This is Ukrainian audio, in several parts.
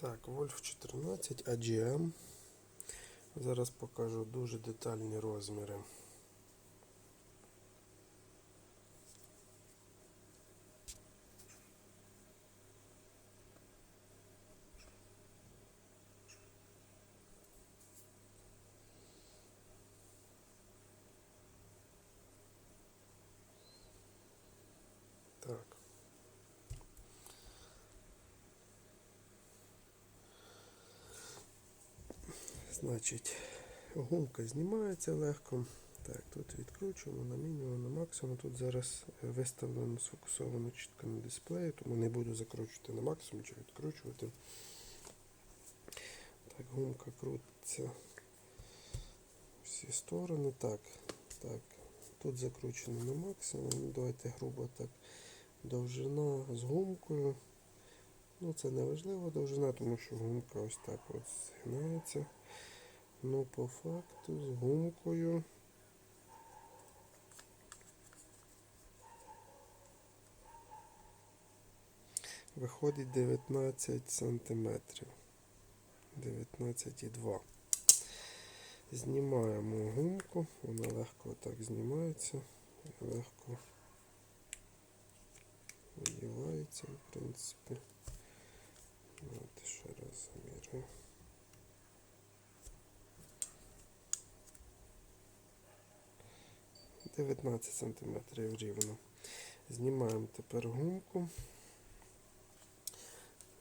Так, Wolf 14 AGM. Зараз покажу дуже детальні розміри. Так. Значить, гумка знімається легко. Так, тут відкручуємо на мінімум, на максимум. Тут зараз е, виставлено сфокусовано чітко на дисплеї, тому не буду закручувати на максимум чи відкручувати. Так, гумка крутиться всі сторони. Так, так. Тут закручено на максимум. Давайте грубо так. Довжина з гумкою. Ну, це не важлива довжина, тому що гумка ось так от згинається. Ну, по факту, з гумкою. Виходить 19 сантиметрів. 19,2. Знімаємо гумку, вона легко так знімається, легко одівається, в принципі. Ще раз замірю. 19 см рівно. Знімаємо тепер гумку.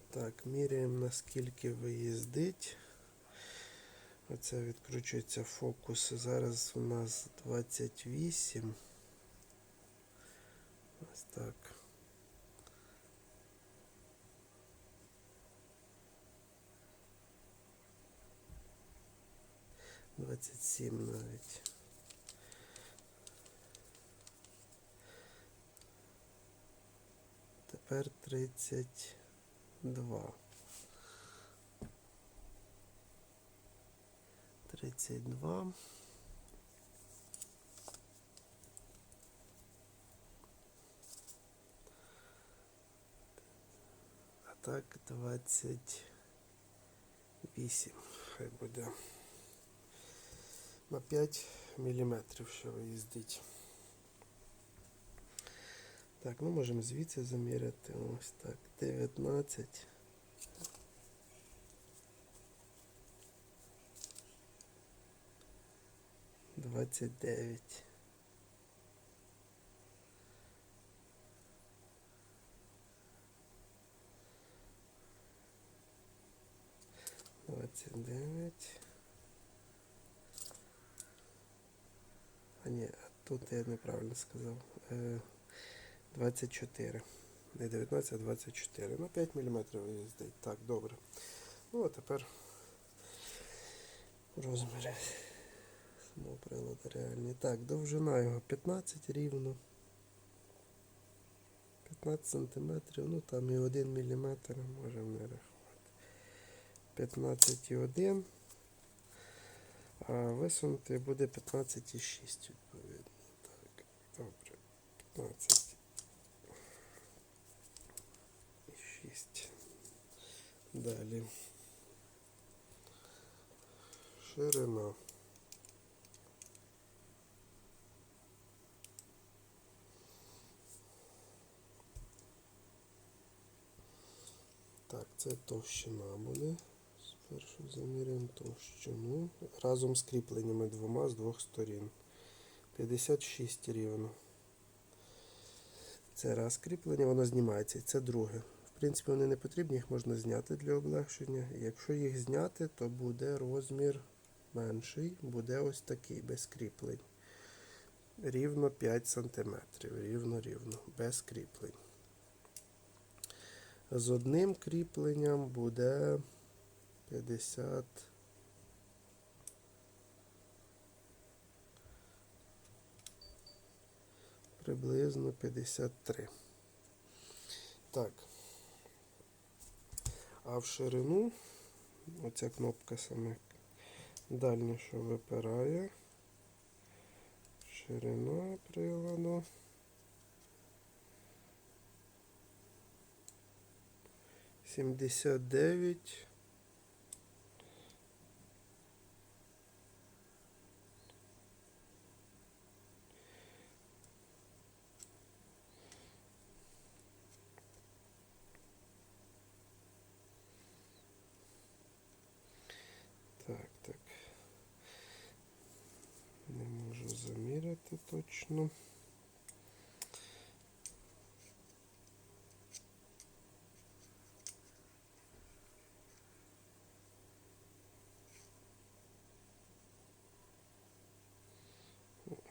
Так, міряємо наскільки виїздить. Оце відкручується фокус. Зараз у нас 28. Ось так. Двадцять сім навіть. Тепер тридцять два. Тридцять два. А так двадцять вісім. Хай буде. На 5 міліметрів ще виїздить. Так, ну можемо звідси заміряти. Ось так. 19. Двадцять дев'ять. Двадцять дев'ять. А ні, тут я неправильно сказав. Е, 24. Не 19, а 24. На 5 мм їздить. Так, добре. Ну, а тепер розміри самого приладу реальні. Так, довжина його 15 рівно. 15 сантиметрів, ну там і 1 мм можемо не рахувати. 15,1. А висунути буде 15,6 відповідно. Так, добре. 15. 6. Далі. Ширина. Так, це товщина буде. Спершу заміряємо товщину. Разом з кріпленнями двома з двох сторін. 56 рівно. Це раз кріплення, воно знімається. Це друге. В принципі, вони не потрібні, їх можна зняти для облегшення. Якщо їх зняти, то буде розмір менший, буде ось такий, без кріплень. Рівно 5 см. Рівно, рівно, без кріплень. З одним кріпленням буде 50. Приблизно 53. Так. А в ширину оця кнопка саме дальня, що випирає. Ширина приладу. Сімдесят дев'ять заміряти точно.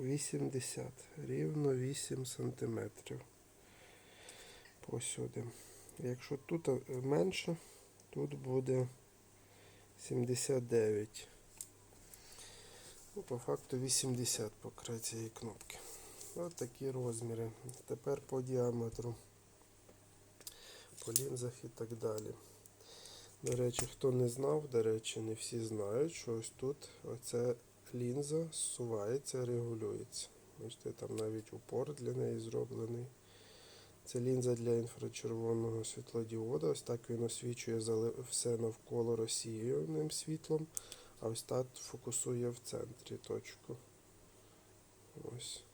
Вісімдесят. Рівно 8 сантиметрів. Посюди. Якщо тут менше, тут буде 79. По факту 80 по краю цієї кнопки. Ось такі розміри. Тепер по діаметру, по лінзах і так далі. До речі, хто не знав, до речі, не всі знають, що ось тут оця лінза зсувається, регулюється. Бачите, там навіть упор для неї зроблений. Це лінза для інфрачервоного світлодіода. Ось так він освічує все навколо розсіюваним світлом, а ось так фокусує в центрі точку. Ось.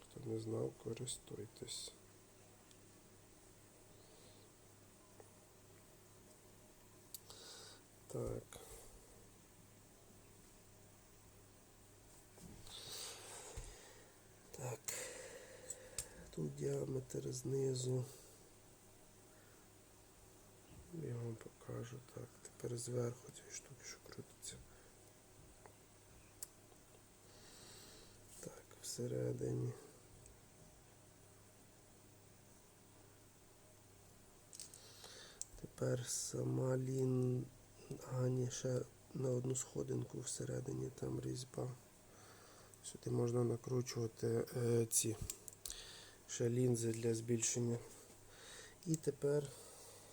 Хто не знав, користуйтесь. Так. Так. Тут діаметр знизу. Я вам покажу. Так, тепер зверху цієї штуки, що крутиться. Так, всередині. Тепер сама лін... А, ще на одну сходинку всередині там різьба. Сюди можна накручувати е, ці ще лінзи для збільшення. І тепер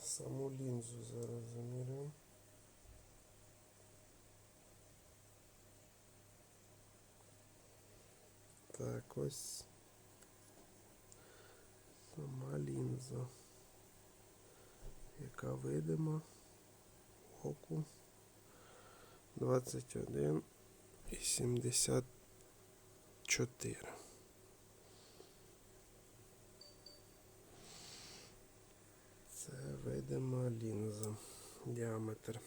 саму лінзу зараз замірюємо. Так, ось сама лінза, яка видима оку 21 і 74. Видима лінза. Діаметр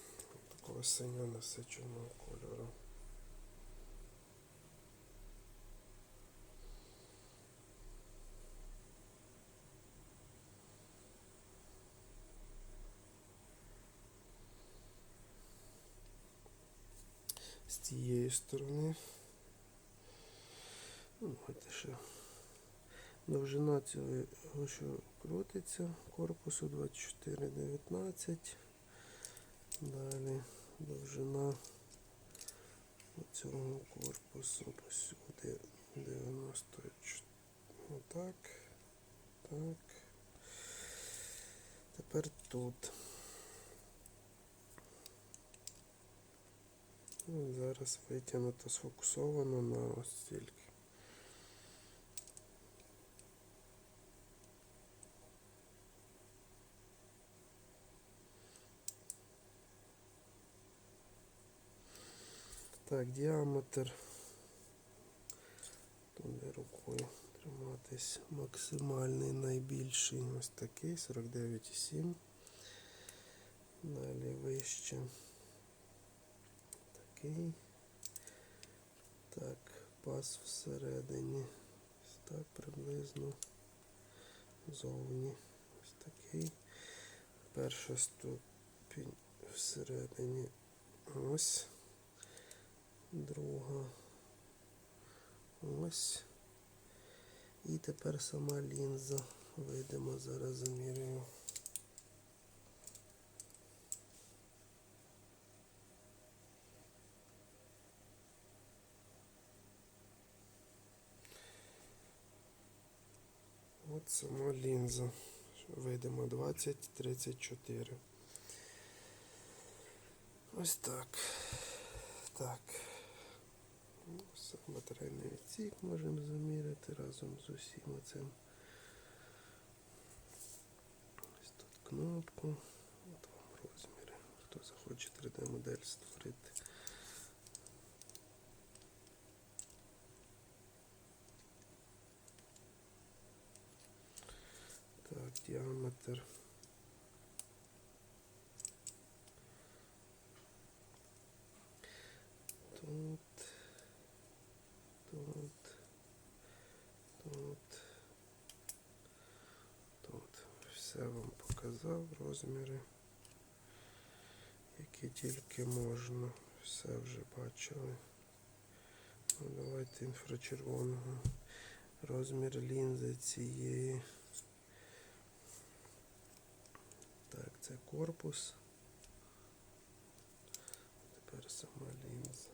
такого синього насиченого кольору. З цієї сторони. Ну, ще. Довжина цього, що крутиться, корпусу 24,19. Далі довжина цього корпусу посюди 94. Отак. Так. Тепер тут. Ну, зараз витягнуто сфокусовано на ось стільки. Так, діаметр. Туди рукою триматись. Максимальний найбільший ось такий 49,7. Далі вище. Такий. Так, пас всередині. Ось так приблизно. Зовні. Ось такий. Перша ступінь всередині. Ось друга. Ось. І тепер сама лінза. Вийдемо, зараз замірюємо. От сама лінза. Вийдемо 20-34. Ось так. Так. Ну, все, батарейний відсік можемо заміряти разом з усім оцим. Ось тут кнопку. От вам розміри. Хто захоче 3D модель створити. Так, діаметр. Тут Все вам показав, розміри, які тільки можна. Все вже бачили. Ну, давайте інфрачервоного. Розмір лінзи цієї. Так, це корпус. Тепер сама лінза.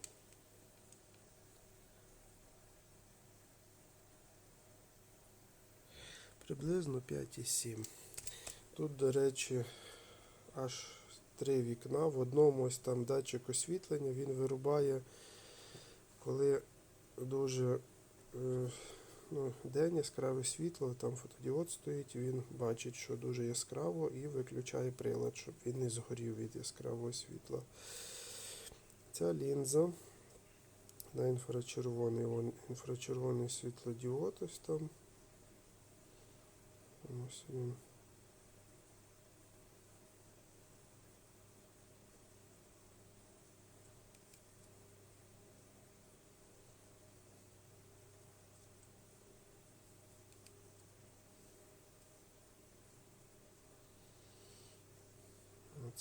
Приблизно 5,7. Тут, до речі, аж три вікна. В одному ось там датчик освітлення, він вирубає, коли дуже е, ну, день яскраве світло, там фотодіод стоїть, він бачить, що дуже яскраво, і виключає прилад, щоб він не згорів від яскравого світла. Ця лінза на інфрачервоний, вон, інфрачервоний світлодіод ось там. Ось він.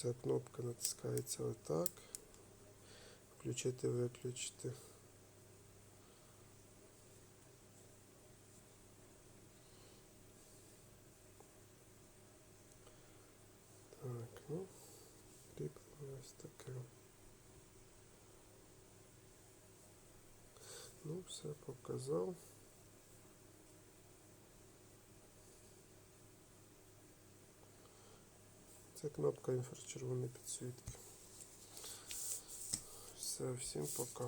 Ця кнопка натискається отак. Включити, виключити. Так, ну, кріплення ось таке. Ну, все показав. Це кнопка інфрачервоної підсвітки. Все, всім пока.